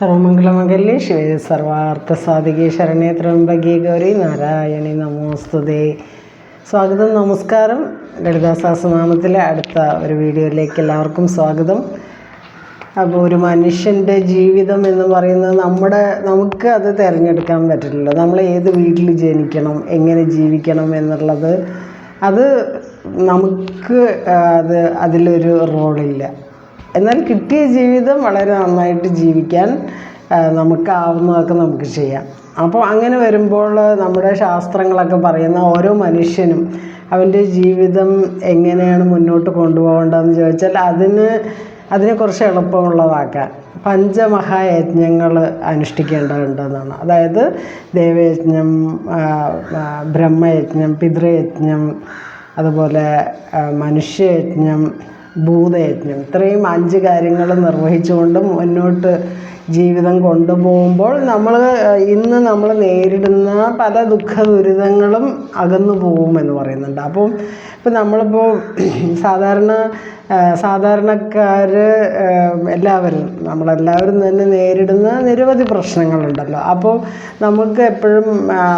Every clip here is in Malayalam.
സർവമംഗളമംഗല്യേ. ശിവേ സർവാർത്ഥ സാധികി ശരണേ ത്രംബകേ ഗൗരി നാരായണി നമോസ്തുതേ. സ്വാഗതം നമസ്കാരം. ലളിതാ സഹസ്രനാമത്തിലെ അടുത്ത ഒരു വീഡിയോയിലേക്ക് എല്ലാവർക്കും സ്വാഗതം. അപ്പോൾ ഒരു മനുഷ്യന്റെ ജീവിതം എന്ന് പറയുന്നത് നമ്മുടെ നമുക്ക് അത് തിരഞ്ഞെടുക്കാൻ പറ്റില്ല നമ്മൾ ഏത് വീട്ടിൽ ജനിക്കണം എങ്ങനെ ജീവിക്കണം എന്നുള്ളത് അത് നമുക്ക് അത് അതിലൊരു റോളില്ല. എന്നാൽ കിട്ടിയ ജീവിതം വളരെ നന്നായിട്ട് ജീവിക്കാൻ നമുക്കാവുന്നതൊക്കെ നമുക്ക് ചെയ്യാം. അപ്പോൾ അങ്ങനെ വരുമ്പോൾ നമ്മുടെ ശാസ്ത്രങ്ങളൊക്കെ പറയുന്ന ഓരോ മനുഷ്യനും അവന്റെ ജീവിതം എങ്ങനെയാണ് മുന്നോട്ട് കൊണ്ടുപോകേണ്ടതെന്ന് ചോദിച്ചാൽ അതിന് അതിനെക്കുറിച്ച് കുറച്ച് എളുപ്പമുള്ളതാക്കാൻ പഞ്ചമഹായജ്ഞങ്ങൾ അനുഷ്ഠിക്കേണ്ടതുണ്ടെന്നാണ്. അതായത് ദേവയജ്ഞം ബ്രഹ്മയജ്ഞം പിതൃയജ്ഞം അതുപോലെ മനുഷ്യയജ്ഞം ഭൂതയജ്ഞം ഇത്രയും അഞ്ച് കാര്യങ്ങൾ നിർവഹിച്ചുകൊണ്ട് മുന്നോട്ട് ജീവിതം കൊണ്ടുപോകുമ്പോൾ നമ്മൾ ഇന്ന് നമ്മൾ നേരിടുന്ന പല ദുഃഖ ദുരിതങ്ങളും അകന്നു പോകുമെന്ന് പറയുന്നുണ്ട്. അപ്പം ഇപ്പം നമ്മളിപ്പോൾ സാധാരണ സാധാരണക്കാർ എല്ലാവരും നമ്മളെല്ലാവരും തന്നെ നേരിടുന്ന നിരവധി പ്രശ്നങ്ങളുണ്ടല്ലോ. അപ്പോൾ നമുക്ക് എപ്പോഴും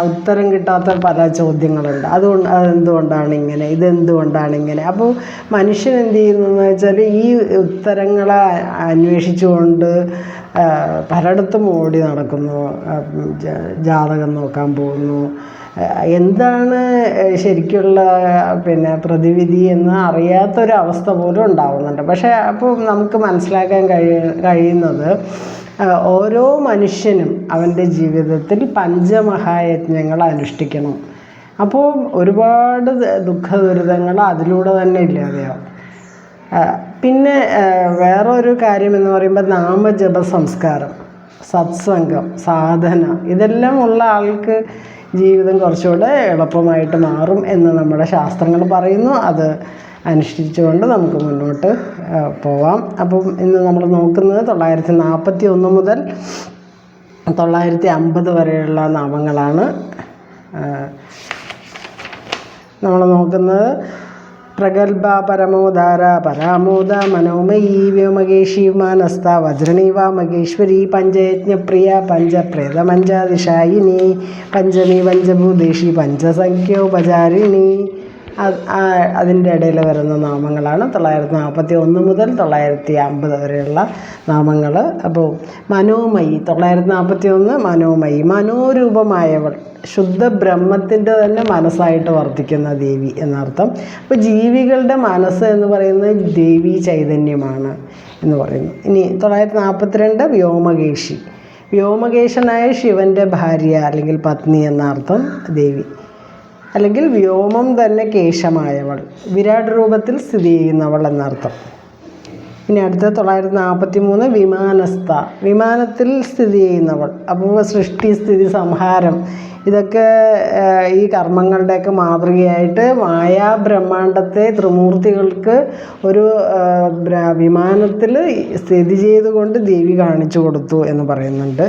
ഉത്തരം കിട്ടാത്ത പല ചോദ്യങ്ങളുണ്ട്. അതുകൊണ്ട് അതെന്തുകൊണ്ടാണ് ഇങ്ങനെ? ഇതെന്തുകൊണ്ടാണ് ഇങ്ങനെ? അപ്പോൾ മനുഷ്യൻ എന്ത് എന്ന് വെച്ചാൽ ഈ ഉത്തരങ്ങളെ അന്വേഷിച്ചുകൊണ്ട് പലയിടത്തും ഓടി നടക്കുന്നു ജാതകം നോക്കാൻ പോകുന്നു. എന്താണ് ശരിക്കുള്ള പിന്നെ പ്രതിവിധി എന്ന് അറിയാത്തൊരവസ്ഥ പോലും ഉണ്ടാവുന്നുണ്ട്. പക്ഷേ അപ്പോൾ നമുക്ക് മനസ്സിലാക്കാൻ കഴിയ കഴിയുന്നത് ഓരോ മനുഷ്യനും അവന്റെ ജീവിതത്തിൽ പഞ്ചമഹായജ്ഞങ്ങൾ അനുഷ്ഠിക്കണം. അപ്പോൾ ഒരുപാട് ദുഃഖ ദുരിതങ്ങൾ അതിലൂടെ തന്നെ ഇല്ലാതെയാവും. പിന്നെ വേറൊരു കാര്യം എന്ന് പറയുമ്പോൾ നാമജപ സംസ്കാരം സത്സംഗം സാധന ഇതെല്ലാം ഉള്ള ആൾക്ക് ജീവിതം കുറച്ചുകൂടെ എളുപ്പമായിട്ട് മാറും എന്ന് നമ്മുടെ ശാസ്ത്രങ്ങൾ പറയുന്നു. അത് അനുഷ്ഠിച്ചുകൊണ്ട് നമുക്ക് മുന്നോട്ട് പോവാം. അപ്പം ഇന്ന് നമ്മൾ നോക്കുന്നത് തൊള്ളായിരത്തി നാൽപ്പത്തി ഒന്ന് മുതൽ തൊള്ളായിരത്തി അമ്പത് വരെയുള്ള നാമങ്ങളാണ്. നമ്മൾ നോക്കുന്നത് പ്രഗത്ഭ പരമോദാര പരാമോദ മനോമയീ വ്യോമകേശി മാനസ്ഥ വജ്രണി വാമകേശ്വരി പഞ്ചയജ്ഞപ്രിയ പഞ്ചപ്രേതമഞ്ചാദിശായിനി പഞ്ചമി പഞ്ചഭൂതേഷി പഞ്ചസംഖ്യോപചാരിണി അത് ആ- അതിന്റെ ഇടയിൽ വരുന്ന നാമങ്ങളാണ് തൊള്ളായിരത്തി നാൽപ്പത്തി ഒന്ന് മുതൽ തൊള്ളായിരത്തി അമ്പത് വരെയുള്ള നാമങ്ങൾ. അപ്പോൾ മനോമയി തൊള്ളായിരത്തി നാൽപ്പത്തി ഒന്ന് മനോമയി. മനോരൂപമായവൾ ശുദ്ധ ബ്രഹ്മത്തിന്റെ തന്നെ മനസ്സായിട്ട് വർദ്ധിക്കുന്ന ദേവി എന്നർത്ഥം. അപ്പോൾ ജീവികളുടെ മനസ്സ് എന്ന് പറയുന്നത് ദേവി ചൈതന്യമാണ് എന്ന് പറയുന്നു. ഇനി തൊള്ളായിരത്തി നാൽപ്പത്തിരണ്ട് വ്യോമകേശി. വ്യോമകേശനായ ശിവന്റെ ഭാര്യ അല്ലെങ്കിൽ പത്നി എന്നർത്ഥം ദേവി. അല്ലെങ്കിൽ വ്യോമം തന്നെ കേശമായവൾ. വിരാട് രൂപത്തിൽ സ്ഥിതി ചെയ്യുന്നവൾ എന്നർത്ഥം. ഇനി അടുത്ത തൊള്ളായിരത്തി നാൽപ്പത്തി മൂന്ന് വിമാനസ്ഥ. വിമാനത്തിൽ സ്ഥിതി ചെയ്യുന്നവൾ. അപ്പോൾ സൃഷ്ടി സ്ഥിതി സംഹാരം ഇതൊക്കെ ഈ കർമ്മങ്ങളുടെയൊക്കെ മാതൃകയായിട്ട് മായാ ബ്രഹ്മാണ്ടത്തെ ത്രിമൂർത്തികൾക്ക് ഒരു വിമാനത്തിൽ സ്ഥിതി ചെയ്തുകൊണ്ട് ദേവി കാണിച്ചു കൊടുത്തു എന്ന് പറയുന്നുണ്ട്.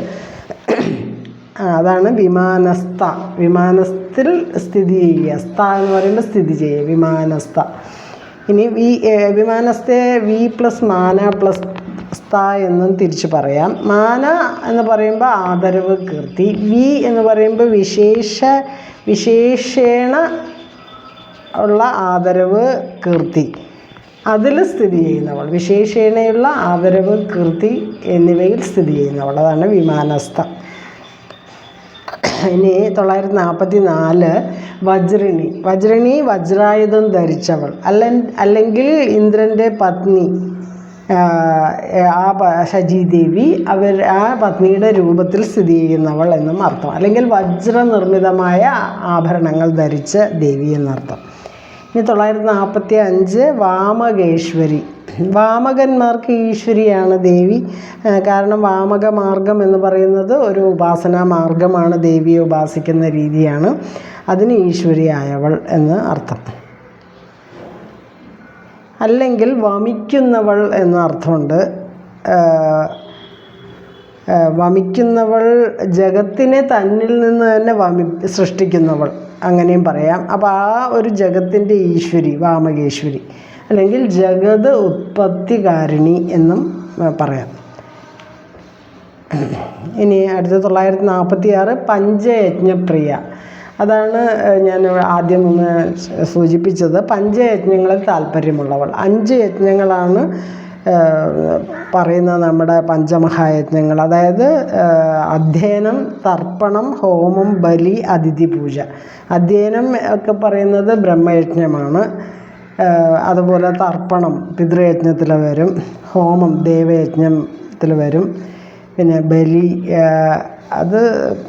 അതാണ് വിമാനസ്ഥ. വിമാനത്തിൽ സ്ഥിതി ചെയ്യുക. സ്ഥ എന്ന് പറയുമ്പോൾ സ്ഥിതി ചെയ്യുക. വിമാനസ്ഥ. ഇനി വി വിമാനസ്ഥയെ വി പ്ലസ് മാന പ്ലസ് സ്ഥ എന്നും തിരിച്ച് പറയാം. മാന എന്ന് പറയുമ്പോൾ ആദരവ് കീർത്തി. വി എന്ന് പറയുമ്പോൾ വിശേഷ വിശേഷേണ ഉള്ള ആദരവ് കീർത്തി. അതിൽ സ്ഥിതി ചെയ്യുന്നവൾ. വിശേഷേണയുള്ള ആദരവ് കീർത്തി എന്നിവയിൽ സ്ഥിതി ചെയ്യുന്നവൾ. അതാണ് വിമാനസ്ഥ. ഇനി തൊള്ളായിരത്തി നാൽപ്പത്തി നാല് വജ്രിണി. വജ്രിണി വജ്രായുധം ധരിച്ചവൾ. അല്ല അല്ലെങ്കിൽ ഇന്ദ്രന്റെ പത്നി ആ, ശചീദേവി അവർ ആ പത്നിയുടെ രൂപത്തിൽ സ്ഥിതി ചെയ്യുന്നവൾ എന്നും അർത്ഥം. അല്ലെങ്കിൽ വജ്രനിർമ്മിതമായ ആഭരണങ്ങൾ ധരിച്ച ദേവി എന്നർത്ഥം. ഇനി തൊള്ളായിരത്തി നാൽപ്പത്തി അഞ്ച് വാമകേശ്വരി. വാമകന്മാർക്ക് ഈശ്വരിയാണ് ദേവി. കാരണം വാമക മാർഗം എന്ന് പറയുന്നത് ഒരു ഉപാസനാ മാർഗമാണ് ദേവിയെ ഉപാസിക്കുന്ന രീതിയാണ്. അതിന് ഈശ്വരിയായവൾ എന്ന് അർത്ഥം. അല്ലെങ്കിൽ വമിക്കുന്നവൾ എന്ന അർത്ഥമുണ്ട്. വമിക്കുന്നവൾ ജഗത്തിനെ തന്നിൽ നിന്ന് തന്നെ വമി സൃഷ്ടിക്കുന്നവൾ. അങ്ങനെയും പറയാം. അപ്പോൾ ആ ഒരു ജഗത്തിന്റെ ഈശ്വരി വാമകേശ്വരി. അല്ലെങ്കിൽ ജഗത് ഉത്പത്തികാരിണി എന്നും പറയാം. ഇനി ആയിരത്തി തൊള്ളായിരത്തി നാൽപ്പത്തി ആറ് പഞ്ചയജ്ഞപ്രിയ. അതാണ് ഞാൻ ആദ്യം ഒന്ന് സൂചിപ്പിച്ചത്. പഞ്ചയജ്ഞങ്ങളിൽ താല്പര്യമുള്ളവൾ. അഞ്ച് യജ്ഞങ്ങളാണ് പറയുന്ന നമ്മുടെ പഞ്ചമഹായജ്ഞങ്ങൾ. അതായത് അധ്യയനം തർപ്പണം ഹോമം ബലി അതിഥി പൂജ. അധ്യയനം ഒക്കെ പറയുന്നത് ബ്രഹ്മയജ്ഞമാണ്. അതുപോലെ തർപ്പണം പിതൃയജ്ഞത്തിൽ വരും ഹോമം ദേവയജ്ഞത്തിൽ വരും പിന്നെ ബലി അത്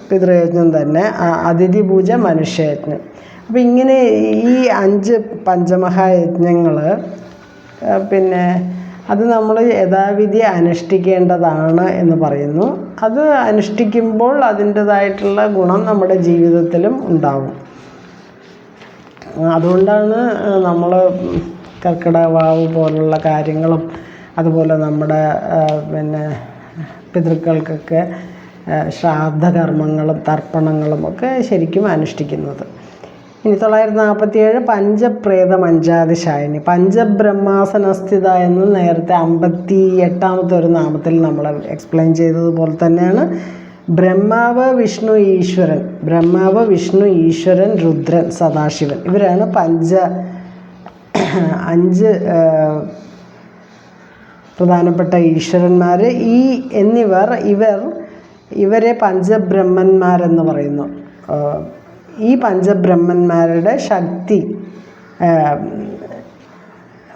പിതൃയജ്ഞം തന്നെ അതിഥി പൂജ മനുഷ്യയജ്ഞം. അപ്പം ഇങ്ങനെ ഈ അഞ്ച് പഞ്ചമഹായജ്ഞങ്ങൾ പിന്നെ അത് നമ്മൾ യഥാവിധി അനുഷ്ഠിക്കേണ്ടതാണ് എന്ന് പറയുന്നു. അത് അനുഷ്ഠിക്കുമ്പോൾ അതിന്റെതായിട്ടുള്ള ഗുണം നമ്മുടെ ജീവിതത്തിലും ഉണ്ടാവും. അതുകൊണ്ടാണ് നമ്മൾ കർക്കിടക വാവ് പോലുള്ള കാര്യങ്ങളും അതുപോലെ നമ്മുടെ പിന്നെ പിതൃക്കൾക്കൊക്കെ ശ്രാദ്ധകർമ്മങ്ങളും തർപ്പണങ്ങളും ഒക്കെ ശരിക്കും അനുഷ്ഠിക്കുന്നത്. ഇനി തൊള്ളായിരത്തി നാൽപ്പത്തി ഏഴ് പഞ്ചപ്രേത മഞ്ചാതിശായിനി. പഞ്ചബ്രഹ്മാസനസ്ഥിത എന്ന് നേരത്തെ അമ്പത്തി എട്ടാമത്തെ ഒരു നാമത്തിൽ നമ്മൾ എക്സ്പ്ലെയിൻ ചെയ്തതുപോലെ തന്നെയാണ് ബ്രഹ്മാവ് വിഷ്ണു ഈശ്വരൻ ബ്രഹ്മാവ് വിഷ്ണു ഈശ്വരൻ രുദ്രൻ സദാശിവൻ. ഇവരാണ് പഞ്ച അഞ്ച് പ്രധാനപ്പെട്ട ഈശ്വരന്മാർ ഈ എന്നിവർ ഇവർ ഇവരെ പഞ്ചബ്രഹ്മന്മാരെന്ന് പറയുന്നു. ഈ പഞ്ചബ്രഹ്മന്മാരുടെ ശക്തി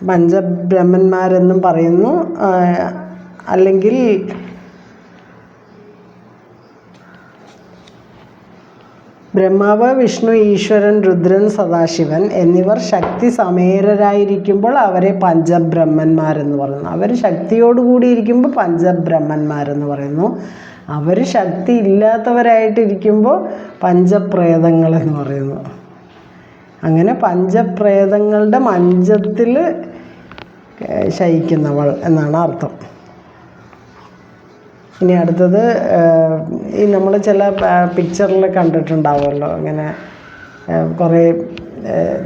പഞ്ചബ്രഹ്മന്മാരെന്നും പറയുന്നു. അല്ലെങ്കിൽ ബ്രഹ്മാവ് വിഷ്ണു ഈശ്വരൻ രുദ്രൻ സദാശിവൻ എന്നിവർ ശക്തി സമേരരായിരിക്കുമ്പോൾ അവരെ പഞ്ചബ്രഹ്മന്മാരെന്ന് പറയുന്നു. അവർ കൂടിയിരിക്കുമ്പോൾ പഞ്ചബ്രഹ്മന്മാർ പഞ്ചബ്രഹ്മന്മാരെന്ന് പറയുന്നു. അവർ ശക്തി ഇല്ലാത്തവരായിട്ടിരിക്കുമ്പോൾ പഞ്ചപ്രേതങ്ങളെന്ന് പറയുന്നു. അങ്ങനെ പഞ്ചപ്രേതങ്ങളുടെ മഞ്ചത്തിൽ ശയിക്കുന്നവൾ എന്നാണ് അർത്ഥം. ഇനി അടുത്തത് ഈ നമ്മൾ ചില പിക്ചറിൽ കണ്ടിട്ടുണ്ടാവുമല്ലോ ഇങ്ങനെ കുറേ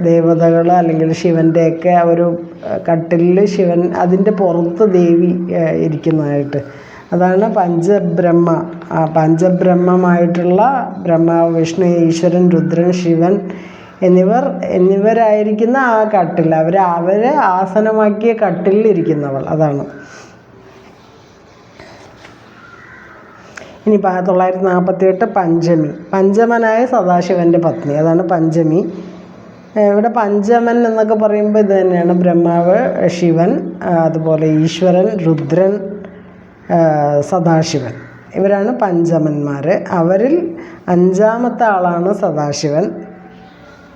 ദേവതകൾ അല്ലെങ്കിൽ ശിവന്റെയൊക്കെ ഒരു കട്ടിലിൽ ശിവൻ അതിന്റെ പുറത്ത് ദേവി ഇരിക്കുന്നതായിട്ട്. അതാണ് പഞ്ചബ്രഹ്മ. ആ പഞ്ചബ്രഹ്മമായിട്ടുള്ള ബ്രഹ്മ വിഷ്ണു ഈശ്വരൻ രുദ്രൻ ശിവൻ എന്നിവർ എന്നിവരായിരിക്കുന്ന ആ കട്ടിൽ അവർ അവരെ ആസനമാക്കിയ കട്ടിലിൽ ഇരിക്കുന്നവൾ. അതാണ്. ഇനി തൊള്ളായിരത്തി നാൽപ്പത്തി എട്ട് പഞ്ചമി. പഞ്ചമനായ സദാശിവന്റെ പത്നി. അതാണ് പഞ്ചമി. ഇവിടെ പഞ്ചമൻ എന്നൊക്കെ പറയുമ്പോൾ ഇത് തന്നെയാണ്. ബ്രഹ്മാവ് ശിവൻ അതുപോലെ ഈശ്വരൻ രുദ്രൻ സദാശിവൻ. ഇവരാണ് പഞ്ചമന്മാർ അവരിൽ അഞ്ചാമത്തെ ആളാണ് സദാശിവൻ.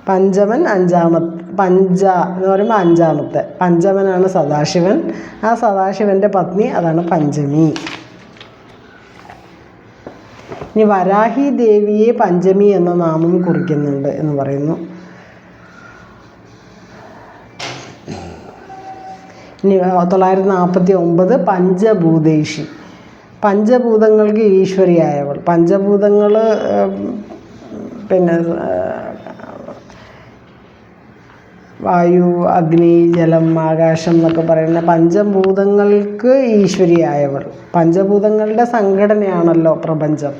പഞ്ചമൻ അഞ്ചാമത്തെ പഞ്ച എന്ന് പറയുമ്പോൾ അഞ്ചാമത്തെ. പഞ്ചമനാണ് സദാശിവൻ. ആ സദാശിവന്റെ പത്നി അതാണ് പഞ്ചമി. ഇനി വരാഹി ദേവിയെ പഞ്ചമി എന്ന നാമം കുറിക്കുന്നുണ്ട് എന്ന് പറയുന്നു. ഇനി തൊള്ളായിരത്തി നാൽപ്പത്തി ഒമ്പത് പഞ്ചഭൂതേഷി. പഞ്ചഭൂതങ്ങൾക്ക് ഈശ്വരിയായവൾ. പഞ്ചഭൂതങ്ങൾ പിന്നെ വായു അഗ്നി ജലം ആകാശം എന്നൊക്കെ പറയുന്ന പഞ്ചഭൂതങ്ങൾക്ക് ഈശ്വരിയായവൾ. പഞ്ചഭൂതങ്ങളുടെ സംഘടനയാണല്ലോ പ്രപഞ്ചം.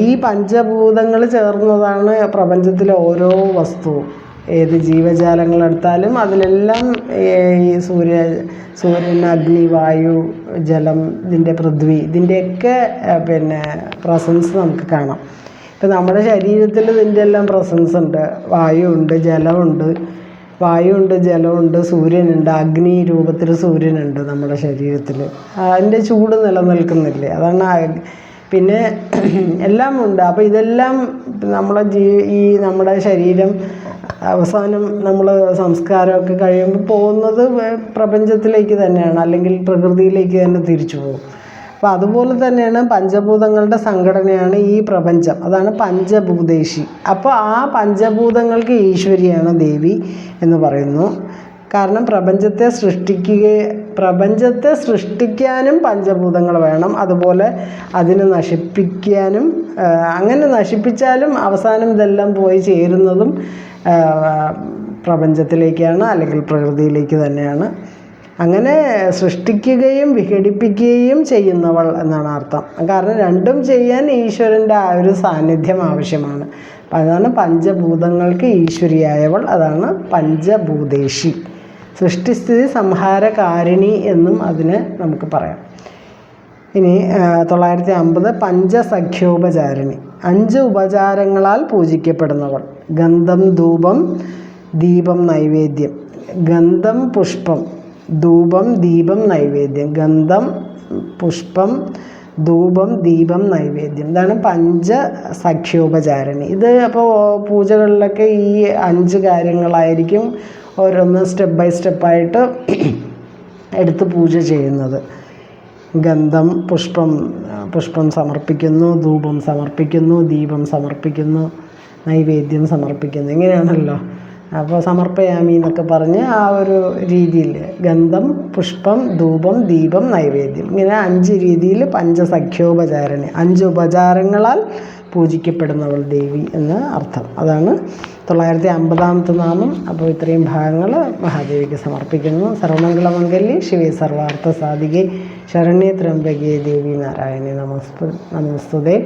ഈ പഞ്ചഭൂതങ്ങൾ ചേർന്നതാണ് പ്രപഞ്ചത്തിലെ ഓരോ വസ്തുവും. ഏത് ജീവജാലങ്ങളെടുത്താലും അതിലെല്ലാം ഈ സൂര്യ സൂര്യൻ അഗ്നി വായു ജലം ഇതിന്റെ പൃഥ്വി ഇതിന്റെയൊക്കെ പിന്നെ പ്രസൻസ് നമുക്ക് കാണാം. ഇപ്പം നമ്മുടെ ശരീരത്തിൽ ഇതിന്റെ എല്ലാം പ്രസൻസ് ഉണ്ട്. വായു ഉണ്ട് ജലമുണ്ട് വായുണ്ട് ജലമുണ്ട് സൂര്യനുണ്ട് അഗ്നി രൂപത്തിൽ സൂര്യനുണ്ട് നമ്മുടെ ശരീരത്തിൽ. അതിന്റെ ചൂട് നിലനിൽക്കുന്നില്ലേ? അതാണ് പിന്നെ എല്ലാം ഉണ്ട്. അപ്പോൾ ഇതെല്ലാം നമ്മളെ ജീ ഈ നമ്മുടെ ശരീരം അവസാനം നമ്മൾ സംസ്കാരമൊക്കെ കഴിയുമ്പോൾ പോകുന്നത് പ്രപഞ്ചത്തിലേക്ക് തന്നെയാണ്. അല്ലെങ്കിൽ പ്രകൃതിയിലേക്ക് തന്നെ തിരിച്ചു പോകും. അപ്പോൾ അതുപോലെ തന്നെയാണ് പഞ്ചഭൂതങ്ങളുടെ സംഘടനയാണ് ഈ പ്രപഞ്ചം. അതാണ് പഞ്ചഭൂതേശി. അപ്പോൾ ആ പഞ്ചഭൂതങ്ങൾക്ക് ഈശ്വരിയാണ് ദേവി എന്ന് പറയുന്നു. കാരണം പ്രപഞ്ചത്തെ സൃഷ്ടിക്കുക പ്രപഞ്ചത്തെ സൃഷ്ടിക്കാനും പഞ്ചഭൂതങ്ങൾ വേണം. അതുപോലെ അതിനെ നശിപ്പിക്കാനും അങ്ങനെ നശിപ്പിച്ചാലും അവസാനം ഇതെല്ലാം പോയി ചേരുന്നതും പ്രപഞ്ചത്തിലേക്കാണ് അല്ലെങ്കിൽ പ്രകൃതിയിലേക്ക് തന്നെയാണ്. അങ്ങനെ സൃഷ്ടിക്കുകയും വിഘടിപ്പിക്കുകയും ചെയ്യുന്നവൾ എന്നാണ് അർത്ഥം. കാരണം രണ്ടും ചെയ്യാൻ ഈശ്വരന്റെ ആ ഒരു സാന്നിധ്യം ആവശ്യമാണ്. അതാണ് പഞ്ചഭൂതങ്ങൾക്ക് ഈശ്വരിയായവൾ. അതാണ് പഞ്ചഭൂതേശി. സൃഷ്ടിസ്ഥിതി സംഹാരകാരിണി എന്നും അതിന് നമുക്ക് പറയാം. ഇനി തൊള്ളായിരത്തി അമ്പത് പഞ്ചസഖ്യോപചാരിണി. അഞ്ച് ഉപചാരങ്ങളാൽ പൂജിക്കപ്പെടുന്നവൾ. ഗന്ധം ധൂപം ദീപം നൈവേദ്യം. ഗന്ധം പുഷ്പം. ധൂപം ദീപം നൈവേദ്യം. ഗന്ധം പുഷ്പം ധൂപം ദീപം നൈവേദ്യം. ഇതാണ് പഞ്ച സഖ്യോപചാരണി ഇത് അപ്പോൾ പൂജകളിലൊക്കെ ഈ അഞ്ച് കാര്യങ്ങളായിരിക്കും ഓരോന്ന് സ്റ്റെപ്പ് ബൈ സ്റ്റെപ്പായിട്ട് എടുത്ത് പൂജ ചെയ്യുന്നത്. ഗന്ധം പുഷ്പം പുഷ്പം സമർപ്പിക്കുന്നു ധൂപം സമർപ്പിക്കുന്നു ദീപം സമർപ്പിക്കുന്നു നൈവേദ്യം സമർപ്പിക്കുന്നു. ഇങ്ങനെയാണല്ലോ. അപ്പോൾ സമർപ്പയാമി എന്നൊക്കെ പറഞ്ഞ് ആ ഒരു രീതിയിൽ ഗന്ധം പുഷ്പം ധൂപം ദീപം നൈവേദ്യം. ഇങ്ങനെ അഞ്ച് രീതിയിൽ പഞ്ചസഖ്യോപചാരണി. അഞ്ച് ഉപചാരങ്ങളാൽ പൂജിക്കപ്പെടുന്നവൾ ദേവി എന്ന് അർത്ഥം. അതാണ് തൊള്ളായിരത്തി അമ്പതാമത്തെ നാമം. അപ്പോൾ ഇത്രയും ഭാഗങ്ങൾ മഹാദേവിക്ക് സമർപ്പിക്കുന്നു. സർവമംഗളമംഗല്യ ശിവേ സർവാർത്ഥ സാധികെ. ശരണ്യ ത്രംബകേ ദേവി നാരായണി നമസ്തു നമസ്തുതേ.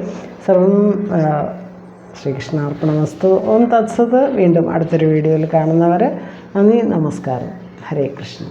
സർവം ശ്രീകൃഷ്ണാർപ്പണമസ്തു. ഓം തത്സത്. വീണ്ടും അടുത്തൊരു വീഡിയോയിൽ കാണുന്നവർ നന്ദി നമസ്കാരം. ഹരേ കൃഷ്ണ.